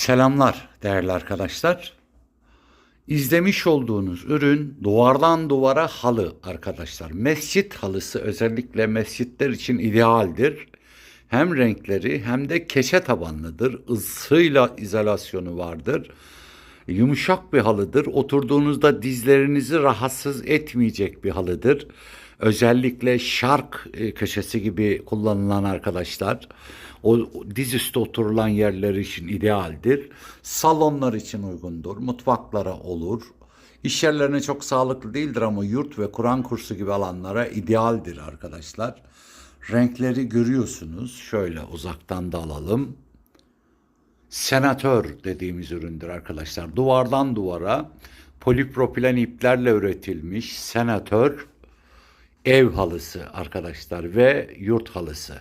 Selamlar değerli arkadaşlar. İzlemiş olduğunuz ürün duvardan duvara halı arkadaşlar. Mescit halısı özellikle mescitler için idealdir. Hem renkleri hem de keşe tabanlıdır. Isıyla izolasyonu vardır. Yumuşak bir halıdır. Oturduğunuzda dizlerinizi rahatsız etmeyecek bir halıdır. Özellikle şark e, köşesi gibi kullanılan arkadaşlar o dizüstü oturulan yerler için idealdir. Salonlar için uygundur. Mutfaklara olur. İş yerlerine çok sağlıklı değildir ama yurt ve Kur'an kursu gibi alanlara idealdir arkadaşlar. Renkleri görüyorsunuz. Şöyle uzaktan da alalım senatör dediğimiz üründür arkadaşlar. Duvardan duvara polipropilen iplerle üretilmiş senatör ev halısı arkadaşlar ve yurt halısı.